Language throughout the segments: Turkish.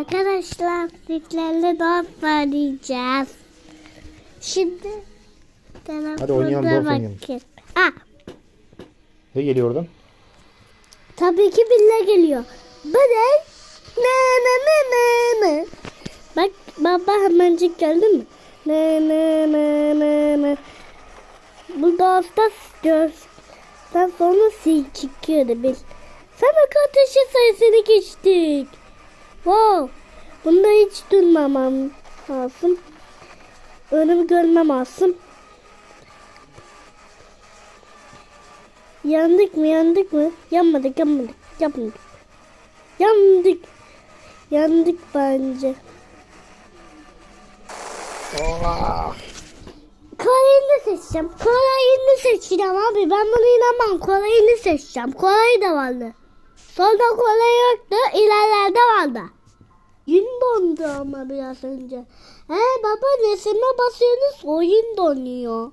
Arkadaşlar sizlerle dans oynayacağız. Şimdi Hadi oynayalım, golf oynayalım. Ah, Ne geliyor oradan? tabii ki billa geliyor. Bu ne? Ne ne ne ne. Bak baba hemencik geldi mi? Ne ne ne ne ne. Bu dansta gördükten sonra sil çıkıyordu biz. Sana kardeşi sayısını geçtik. Wow. Bunda hiç durmamam lazım. Önümü görmem lazım. Yandık mı yandık mı? Yanmadık yanmadık yanmadık. Yandık. Yandık bence. Kolayını seçeceğim. Kolayını seçeceğim abi. Ben buna inanmam. Kolayını seçeceğim. Kolay da vardı. Sonra kolay yoktu. İlerlerde vardı. Gün dondu ama biraz önce. He baba resime basıyorsunuz oyun donuyor.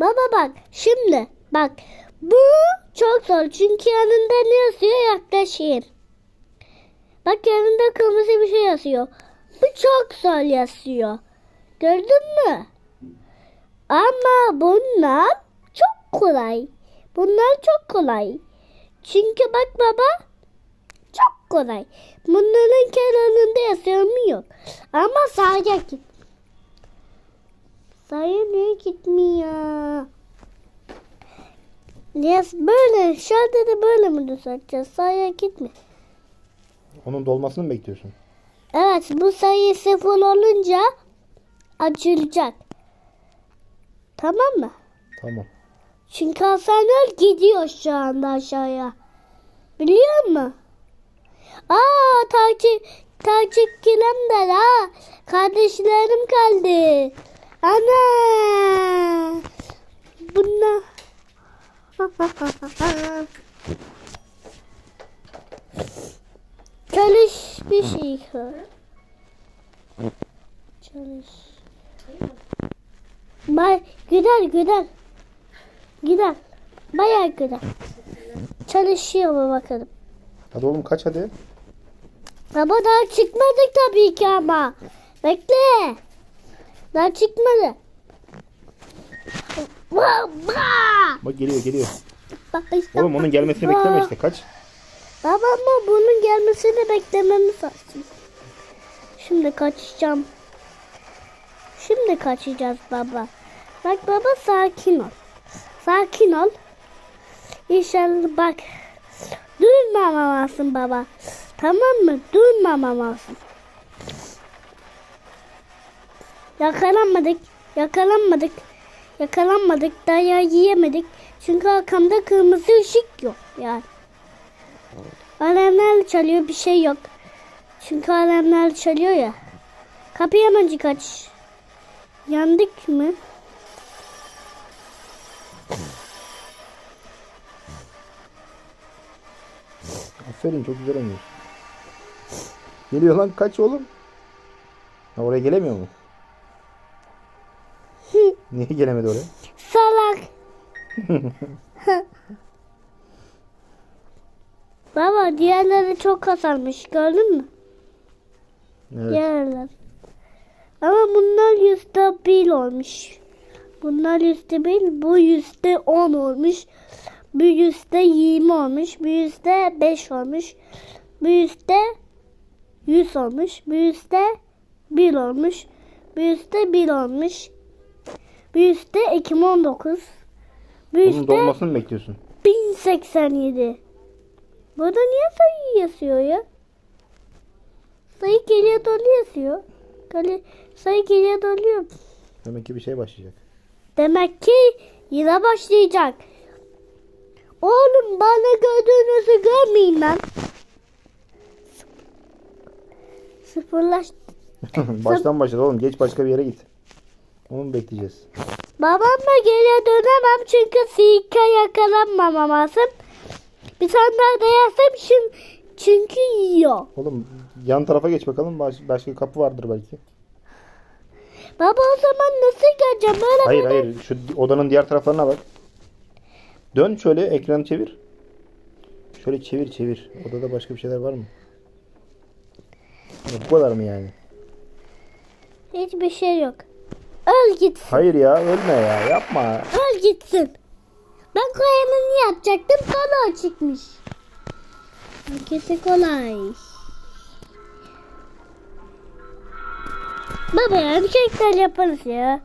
Baba bak şimdi bak bu çok zor çünkü yanında ne yazıyor yaklaşayım. Bak yanında kırmızı bir şey yazıyor. Bu çok zor yazıyor. Gördün mü? Ama bunlar çok kolay. Bunlar çok kolay. Çünkü bak baba çok kolay. Bunların kenarında yazıyor Ama sağa git. Sağa niye gitmiyor? Yes, böyle şurada da böyle mi düzelteceğiz? Sağa gitme. Onun dolmasını mı bekliyorsun? Evet bu sayı sıfır olunca açılacak. Tamam mı? Tamam. Çünkü asansör gidiyor şu anda aşağıya. Biliyor musun? Aa takip takipçilerim de ha. Kardeşlerim kaldı. Ana. Bunlar. Çalış bir şey. Çalış. Bay güzel güzel. Gider. Bayağı gider. Çalışıyor mu bakalım. Hadi oğlum kaç hadi. Baba daha çıkmadık tabii ki ama. Bekle. Daha çıkmadı. Baba. Bak geliyor geliyor. Bak işte. Oğlum onun gelmesini bekleme işte kaç. Baba ama bunun gelmesini beklememiz lazım. Şimdi kaçacağım. Şimdi kaçacağız baba. Bak baba sakin ol. Sakin ol. İnşallah bak. Durmamalısın baba. Tamam mı? Durmamalısın. Yakalanmadık. Yakalanmadık. Yakalanmadık. Dayağı yiyemedik. Çünkü arkamda kırmızı ışık yok yani. Alarmlar çalıyor bir şey yok. Çünkü alarmlar çalıyor ya. Kapıya hemen kaç. Yandık mı? Aferin çok güzel oynuyorsun. Geliyor lan kaç oğlum. Ha, oraya gelemiyor mu? Niye gelemedi oraya? Salak. Baba diğerleri çok kasarmış gördün mü? Evet. Diğerler. Ama bunlar yüzde bir olmuş. Bunlar yüzde bir, bu yüzde on olmuş. Bu yüzde yirmi olmuş. Bu yüzde beş olmuş. Bu yüzde yüz olmuş. Bu yüzde bir olmuş. Bu yüzde bir olmuş. Bu yüzde on dokuz. Bu Bunun yüzde dolmasını mı bekliyorsun? 1087. Burada niye sayı yazıyor ya? Sayı geriye doğru yazıyor. Geri, sayı geriye doğru. Demek ki bir şey başlayacak. Demek ki yine başlayacak. Oğlum bana gördüğünüzü görmeyin lan. Sıfırlaş. Baştan başladı oğlum. Geç başka bir yere git. Onu bekleyeceğiz? Babamla geriye dönemem çünkü sirke yakalanmamam lazım. Bir tane daha dayarsam şimdi çünkü yiyor. Oğlum yan tarafa geç bakalım. Baş, başka kapı vardır belki. Baba o zaman nasıl geleceğim? Böyle Hayır böyle. hayır. Şu odanın diğer taraflarına bak. Dön şöyle ekranı çevir. Şöyle çevir çevir. Odada başka bir şeyler var mı? Bu kadar mı yani? Hiçbir şey yok. Öl gitsin. Hayır ya ölme ya yapma. Öl gitsin. Ben koyanını yapacaktım sonra çıkmış. Herkese kolay. Baba ya bir şeyler yaparız ya.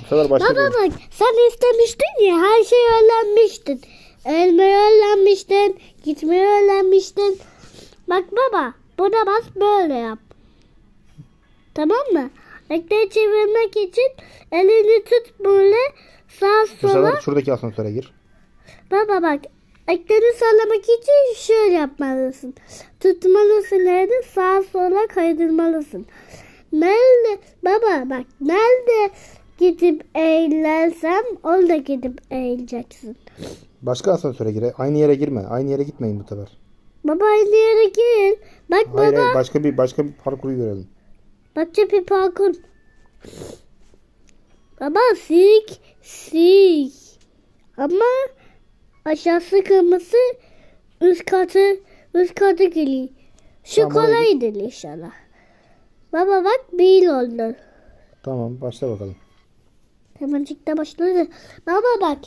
Bu sefer başka Baba bir... bak sen istemiştin ya her şeyi öğrenmiştin. Elmeyi öğrenmiştin. Gitmeyi öğrenmiştin. Bak baba buna bas böyle yap. Tamam mı? Ekmeği çevirmek için elini tut böyle sağ Bu sola. sefer şuradaki asansöre gir. Baba bak ekleri sallamak için şöyle yapmalısın. Tutmalısın elini sağa sola kaydırmalısın. Nerede baba bak nerede gidip eğilersem orada gidip eğileceksin. Başka asansöre gir. Aynı yere girme. Aynı yere gitmeyin bu sefer. Baba aynı yere gir. Bak Hayır, baba hayır başka bir başka bir parkuru görelim. Bakça bir parkur. Baba sik sik. Ama aşağısı kırmızı üst katı üst katı geliyor. Şu Tamam, oraya kolaydır inşallah. Baba bak bir oldu. Tamam başla bakalım. Hemencik başladı. Baba bak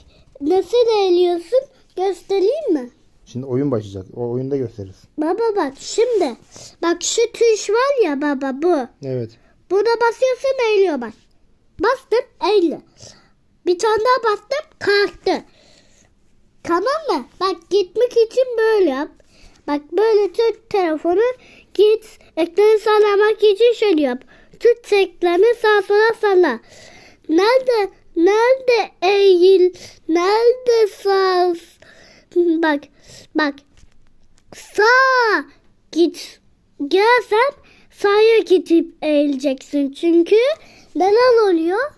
nasıl eğiliyorsun göstereyim mi? Şimdi oyun başlayacak. O oyunda gösteririz. Baba bak şimdi. Bak şu tuş var ya baba bu. Evet. Buna basıyorsun eğiliyor bak. Bastım eğili. Bir tane daha bastım kalktı. Tamam mı? Bak gitmek için böyle yap. Bak böyle tut telefonu git. Ekranı sallamak için şöyle yap. Tut ekranı sağa sola salla. Nerede? Nerede eğil? Nerede sağ? Bak bak. Sağ git. Gelsen sağa gidip eğileceksin. Çünkü neler oluyor?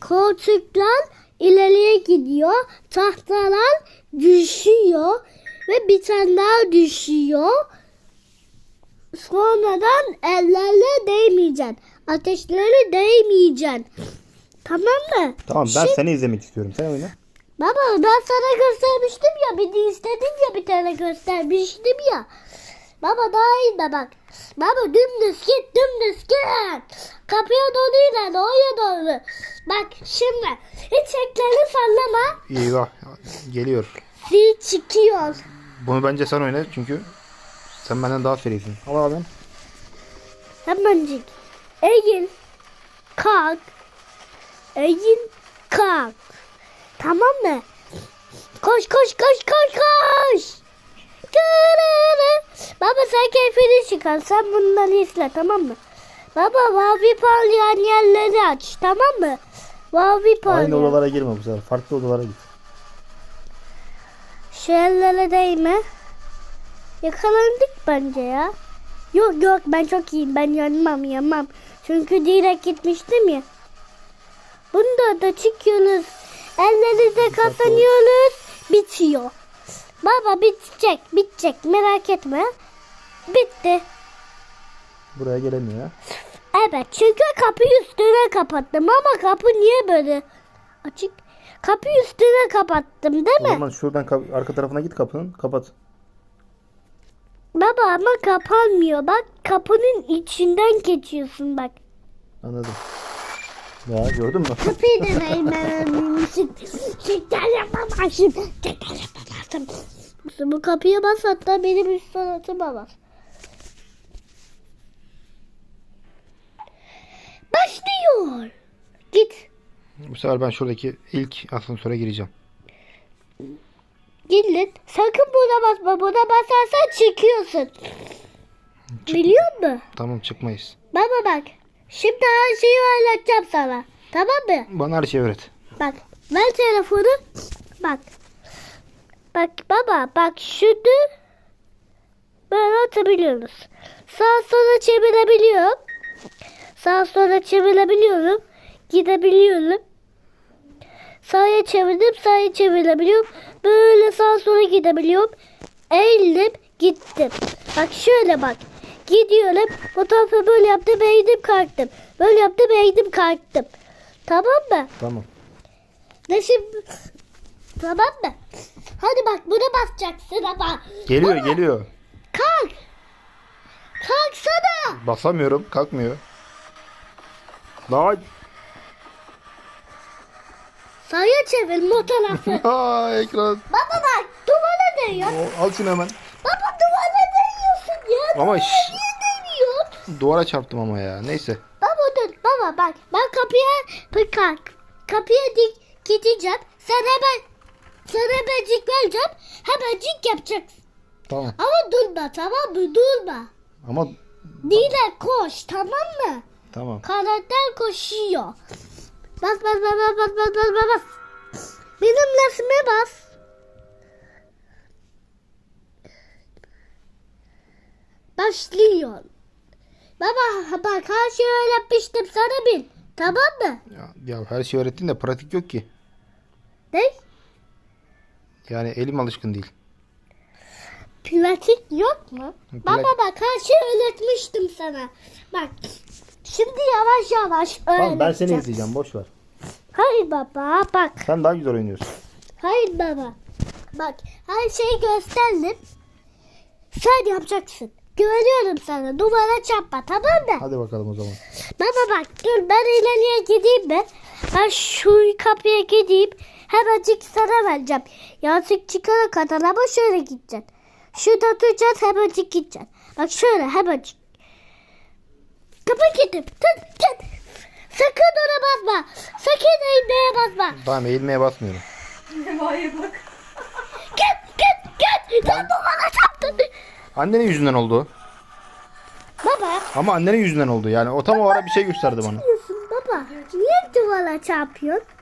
Koltuklar ileriye gidiyor. Tahtalar düşüyor. Ve daha düşüyor. Sonradan ellerle değmeyeceksin. Ateşleri değmeyeceksin. Tamam mı? Tamam ben Şimdi- seni izlemek istiyorum. Sen oyna. Baba ben sana göstermiştim ya bir de istedim ya bir tane göstermiştim ya. Baba daha iyi de bak. Baba dümdüz git dümdüz git. Kapıya doğru ilerle oraya doğru. Bak şimdi hiç eklerini sallama. Eyvah. Geliyor. Zil çıkıyor. Bunu bence sen oyna çünkü sen benden daha serisin. Al abi. Hemencik. Eğil. Kalk. Eğil. Kalk. Tamam mı? Koş koş koş koş koş. Baba sen keyfini çıkar. Sen bunları izle tamam mı? Baba mavi parlayan yerleri aç tamam mı? Mavi Aynı parlayan. odalara girme bu sefer. Farklı odalara git. Şu yerlere değme. Yakalandık bence ya. Yok yok ben çok iyiyim. Ben yanmam yanmam. Çünkü direkt gitmiştim ya. Bunda da çıkıyoruz. Ellerinde kazanıyoruz. Bitiyor. Baba bitecek bitecek merak etme. Bitti. Buraya gelemiyor. Evet çünkü kapıyı üstüne kapattım ama kapı niye böyle açık? Kapıyı üstüne kapattım değil O mi? zaman şuradan arka tarafına git kapının. Kapat. Baba ama kapanmıyor. Bak kapının içinden geçiyorsun bak. Anladım. Ya gördün mü? Kapıyı da vermemişsin. Şeker yapamazsın. Şeker yapamazsın. Bu kapıya bas hatta benim üst sanatıma bas. Başlıyor. Git. Bu sefer ben şuradaki ilk asansöre gireceğim. Git. Sakın buna basma. Buna basarsan çıkıyorsun. Biliyor musun? Tamam çıkmayız. Baba bak. Şimdi her şeyi öğreteceğim sana. Tamam mı? Bana her şeyi öğret. Bak ver telefonu. Bak. Bak baba bak şunu böyle atabiliyoruz. Sağa sola çevirebiliyorum. Sağa sola çevirebiliyorum. Gidebiliyorum. Sağa çevirdim sağa çevirebiliyorum. Böyle sağa sola gidebiliyorum. Eğildim gittim. Bak şöyle bak. Gidiyorum. Fotoğrafı böyle yaptım eğildim kalktım. Böyle yaptım eğildim kalktım. Tamam mı? Tamam. Ne şimdi? Tamam mı? Hadi bak buna basacaksın ama. Geliyor Buna- geliyor. Kalk. Kalksana. Basamıyorum. Kalkmıyor. Lan. Sağa çevir tarafı. Aa, ekran. Baba bak duvara değiyor. O, al şunu hemen. Baba duvara değiyorsun ya. Ama şş. Duvara çarptım ama ya. Neyse. Baba dur baba bak ben kapıya bak kapıya dik gideceğim. Sen hemen sen hemencik vereceğim. Hemencik yapacaksın. Tamam. Ama durma tamam mı? Durma. Ama Dile koş tamam mı? tamam. Karakter koşuyor. Bas bas bas bas bas bas bas bas. Benim resme bas. Başlıyor. Baba bak her şeyi öğretmiştim sana bil. Tamam mı? Ya, ya her şeyi öğrettin de pratik yok ki. Ne? Yani elim alışkın değil. Pratik yok mu? Plat- Baba bak her şeyi öğretmiştim sana. Bak şimdi yavaş yavaş öğreteceğim. Tamam ben seni izleyeceğim. Boş ver. Hayır baba bak. Sen daha güzel oynuyorsun. Hayır baba. Bak her şeyi gösterdim. Sen yapacaksın. Güveniyorum sana. Duvara çarpma tamam mı? Hadi bakalım o zaman. Baba bak dur ben ileriye gideyim mi? Ben şu kapıya gideyim. Hemencik sana vereceğim. Yazık çıkana kadar ama şöyle gideceksin. Şurada duracaksın hemencik gideceksin. Bak şöyle hemencik. Kapı gidip tut tut. Sakın ona basma. Sakın eğmeye basma. Tamam eğilmeye basmıyorum. Neva'ya bak. Git git git. Sen duvara çarptın. Annenin yüzünden oldu. Baba. Ama annenin yüzünden oldu. Yani o tam o ara bir şey gösterdi bana. baba? Niye duvara çarpıyorsun?